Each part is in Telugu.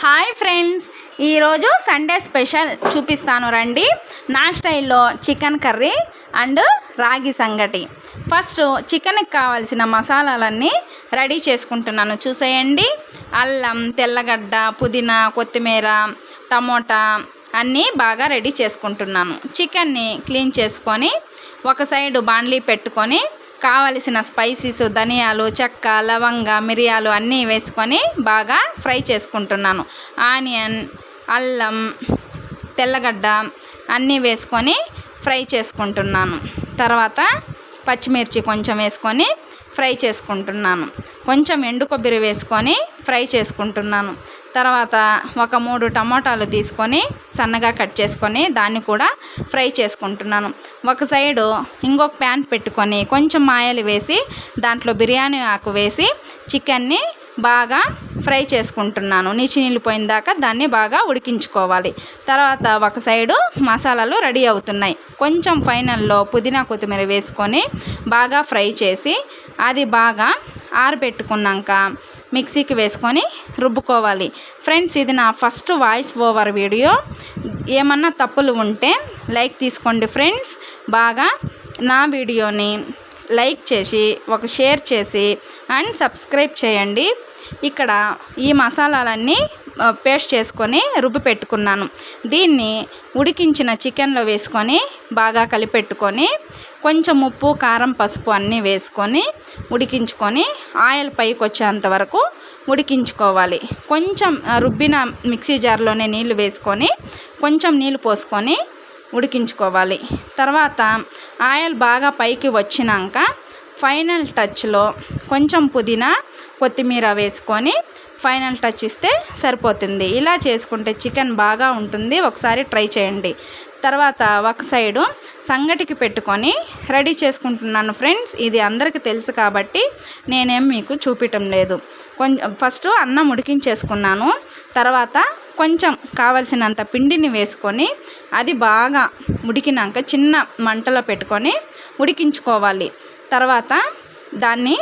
Hi friends. ఈరోజు సండే స్పెషల్ చూపిస్తాను రండి. నా స్టైల్లో చికెన్ కర్రీ అండ్ రాగి సంగటి. ఫస్ట్ చికెన్కి కావాల్సిన మసాలాలన్నీ రెడీ చేసుకుంటున్నాను. చూసేయండి. అల్లం తెల్లగడ్డ పుదీనా కొత్తిమీర టమోటా అన్నీ బాగా రెడీ చేసుకుంటున్నాను. చికెన్ని క్లీన్ చేసుకొని ఒక సైడు బాండ్లీ పెట్టుకొని కావలసిన స్పైసీస్ ధనియాలు చెక్క లవంగ మిరియాలు అన్నీ వేసుకొని బాగా ఫ్రై చేసుకుంటున్నాను. ఆనియన్ అల్లం తెల్లగడ్డ అన్నీ వేసుకొని ఫ్రై చేసుకుంటున్నాను. తర్వాత పచ్చిమిర్చి కొంచెం వేసుకొని ఫ్రై చేసుకుంటున్నాను. కొంచెం ఎండు కొబ్బరి వేసుకొని ఫ్రై చేసుకుంటున్నాను. తర్వాత ఒక మూడు టమోటాలు తీసుకొని సన్నగా కట్ చేసుకొని దాన్ని కూడా ఫ్రై చేసుకుంటున్నాను. ఒక సైడు ఇంకొక ప్యాన్ పెట్టుకొని కొంచెం ఆయిల్ వేసి దాంట్లో బిర్యానీ ఆకు వేసి చికెన్ని బాగా ఫ్రై చేసుకుంటున్నాను. నీచి నీళ్ళు పోయిన దాకా దాన్ని బాగా ఉడికించుకోవాలి. తర్వాత ఒక సైడు మసాలాలు రెడీ అవుతున్నాయి. కొంచెం ఫైనల్లో పుదీనా కొత్తిమీర వేసుకొని బాగా ఫ్రై చేసి అది బాగా ఆరబెట్టుకున్నాక మిక్సీకి వేసుకొని రుబ్బుకోవాలి. ఫ్రెండ్స్ ఇది నా ఫస్ట్ వాయిస్ ఓవర్ వీడియో. ఏమన్నా తప్పులు ఉంటే లైక్ తీసుకోండి ఫ్రెండ్స్. బాగా నా వీడియోని లైక్ చేసి ఒక షేర్ చేసి అండ్ సబ్స్క్రైబ్ చేయండి. ఇక్కడ ఈ మసాలాలన్నీ పేస్ట్ చేసుకొని రుబ్బి పెట్టుకున్నాను. దీన్ని ఉడికించిన చికెన్లో వేసుకొని బాగా కలిపెట్టుకొని కొంచెం ఉప్పు కారం పసుపు అన్నీ వేసుకొని ఉడికించుకొని ఆయిల్ పైకి వచ్చేంత వరకు ఉడికించుకోవాలి. కొంచెం రుబ్బిన మిక్సీ జార్లోనే నీళ్ళు వేసుకొని కొంచెం నీళ్ళు పోసుకొని ఉడికించుకోవాలి. తర్వాత ఆయిల్ బాగా పైకి వచ్చినాక ఫైనల్ టచ్లో కొంచెం పుదీనా కొత్తిమీర వేసుకొని ఫైనల్ టచ్ ఇస్తే సరిపోతుంది. ఇలా చేసుకుంటే చికెన్ బాగా ఉంటుంది. ఒకసారి ట్రై చేయండి. తర్వాత ఒక సైడు సంగటికి పెట్టుకొని రెడీ చేసుకుంటున్నాను ఫ్రెండ్స్. ఇది అందరికీ తెలుసు కాబట్టి నేనేం మీకు చూపించడం లేదు. కొంచెం ఫస్ట్ అన్నం ఉడికించేసుకున్నాను. తర్వాత కొంచెం కావలసినంత పిండిని వేసుకొని అది బాగా ఉడికినాక చిన్న మంటలో పెట్టుకొని ఉడికించుకోవాలి. తర్వాత దాన్ని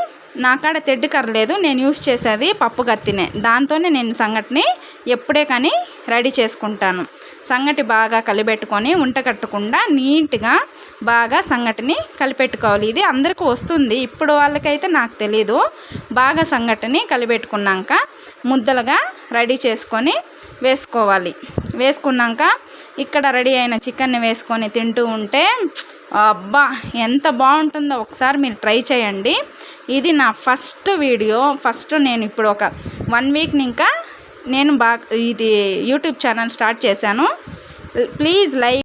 నా కాడ తెడ్డు కర్ర లేదు నేను యూస్ చేసేది పప్పు గత్తినే. దాంతోనే నేను సంగటిని ఎప్పుడే కానీ రెడీ చేసుకుంటాను. సంగటి బాగా కలిపెట్టుకొని ఉంట కట్టకుండా నీట్గా బాగా సంగటిని కలిపెట్టుకోవాలి. ఇది అందరికీ వస్తుంది. ఇప్పుడు వాళ్ళకైతే నాకు తెలీదు. బాగా సంగటిని కలిపెట్టుకున్నాక ముద్దలుగా రెడీ చేసుకొని వేసుకోవాలి. వేసుకున్నాక ఇక్కడ రెడీ అయిన చికెన్ని వేసుకొని తింటూ ఉంటే అబ్బా ఎంత బాగుంటుందో ఒకసారి మీరు ట్రై చేయండి. ఇది నా ఫస్ట్ వీడియో. ఫస్ట్ నేను ఇప్పుడు ఒక వన్ వీక్ ఇంకా నేను బాగా ఇది యూట్యూబ్ ఛానల్ స్టార్ట్ చేశాను. Please like